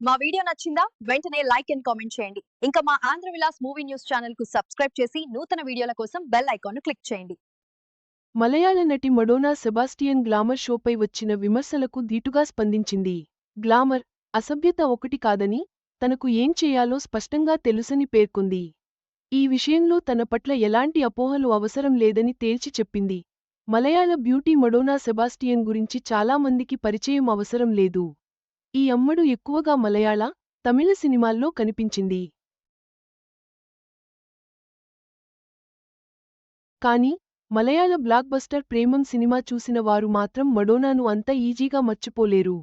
మా వీడియో నచ్చిందా? వెంటనే లైక్ అండ్ కామెంట్ చేయండి. ఇంకా మా ఆంధ్ర విలాస్ మూవీ న్యూస్ ఛానల్కు సబ్స్క్రైబ్ చేసి నూతన వీడియోల కోసం బెల్ ఐకాన్ను క్లిక్ చేయండి. మలయాళ నటి మడోనా సెబాస్టియన్ గ్లామర్ షోపై వచ్చిన విమర్శలకు ధీటుగా స్పందించింది. గ్లామర్ అసభ్యత ఒకటి కాదని తనకు ఏం చేయాలో స్పష్టంగా తెలుసని పేర్కొంది. ఈ విషయంలో తన పట్ల ఎలాంటి అపోహలు అవసరం లేదని తేల్చి చెప్పింది. మలయాళ బ్యూటీ మడోనా సెబాస్టియన్ గురించి చాలామందికి పరిచయం అవసరం లేదు. ఈ అమ్మడు ఎక్కువగా మలయాళ తమిళ సినిమాల్లో కనిపించింది. కానీ మలయాళ బ్లాక్బస్టర్ ప్రేమం సినిమా చూసిన వారు మాత్రం మడోనాను అంత ఈజీగా మర్చిపోలేరు.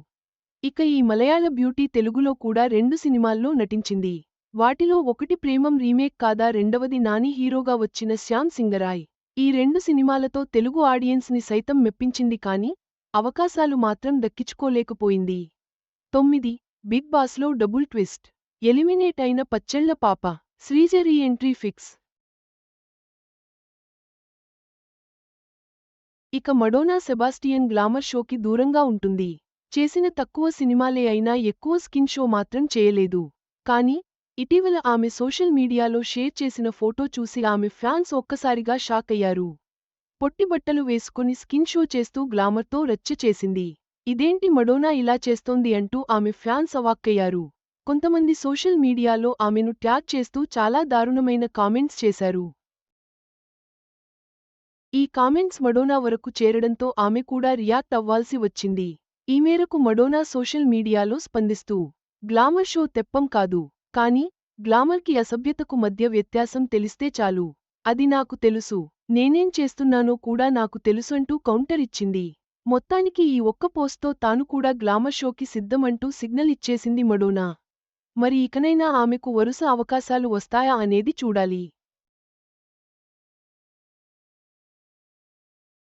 ఇక ఈ మలయాళ బ్యూటీ తెలుగులో కూడా రెండు సినిమాల్లో నటించింది. వాటిలో ఒకటి ప్రేమం రీమేక్ కాదా రెండవది నాని హీరోగా వచ్చిన శ్యామ్ సింగరాయ్. ఈ రెండు సినిమాలతో తెలుగు ఆడియన్స్ని సైతం మెప్పించింది కాని అవకాశాలు మాత్రం దక్కించుకోలేకపోయింది. తొమ్మిది. బిగ్ బాస్లో డబుల్ ట్విస్ట్. ఎలిమినేట్ అయిన పచ్చెళ్ళ పాప. Sreeja re entry fix. ఇక మడోనా సెబాస్టియన్ గ్లామర్ షోకి దూరంగా ఉంటుంది. చేసిన తక్కువ సినిమాలే అయినా ఎక్కువ స్కిన్ షో మాత్రం చేయలేదు. కానీ ఇటీవల ఆమె సోషల్ మీడియాలో షేర్ చేసిన ఫోటో చూసి ఆమె ఫ్యాన్స్ ఒక్కసారిగా షాక్ అయ్యారు. పొట్టిబట్టలు వేసుకుని స్కిన్ షో చేస్తూ గ్లామర్తో రచ్చ చేసింది. ఇదేంటి మడోనా ఇలా చేస్తోంది అంటూ ఆమె ఫ్యాన్స్ అవాక్కయ్యారు. కొంతమంది సోషల్ మీడియాలో ఆమెను ట్యాగ్ చేస్తూ చాలా దారుణమైన కామెంట్స్ చేశారు. ఈ కామెంట్స్ మడోనా వరకు చేరడంతో ఆమె కూడా రియాక్ట్ అవ్వాల్సి వచ్చింది. ఈ మేరకు మడోనా సోషల్ మీడియాలో స్పందిస్తూ గ్లామర్ షో తెప్పం కాదు కాని గ్లామర్కి అసభ్యతకు మధ్య వ్యత్యాసం తెలిస్తే చాలు. అది నాకు తెలుసు. నేనేం చేస్తున్నానో కూడా నాకు తెలుసంటూ కౌంటర్ ఇచ్చింది. మొత్తానికి ఈ ఒక్క పోస్ట్తో తాను కూడా గ్లామర్ షోకి సిద్ధమంటూ సిగ్నల్ ఇచ్చేసింది మడోనా. మరి ఇకనైనా ఆమెకు వరుస అవకాశాలు వస్తాయా అనేది చూడాలి.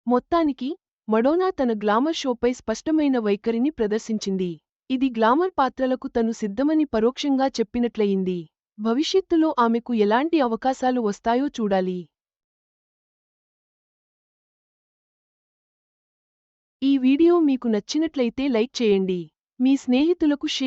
మొత్తానికి మడోనా తన గ్లామర్ షోపై స్పష్టమైన వైఖరిని ప్రదర్శించింది. ఇది గ్లామర్ పాత్రలకు తను సిద్ధమని పరోక్షంగా చెప్పినట్లయింది. భవిష్యత్తులో ఆమెకు ఎలాంటి అవకాశాలు వస్తాయో చూడాలి. వీడియో మీకు నచ్చినట్లయితే లైక్ చేయండి. మీ స్నేహితులకు షేర్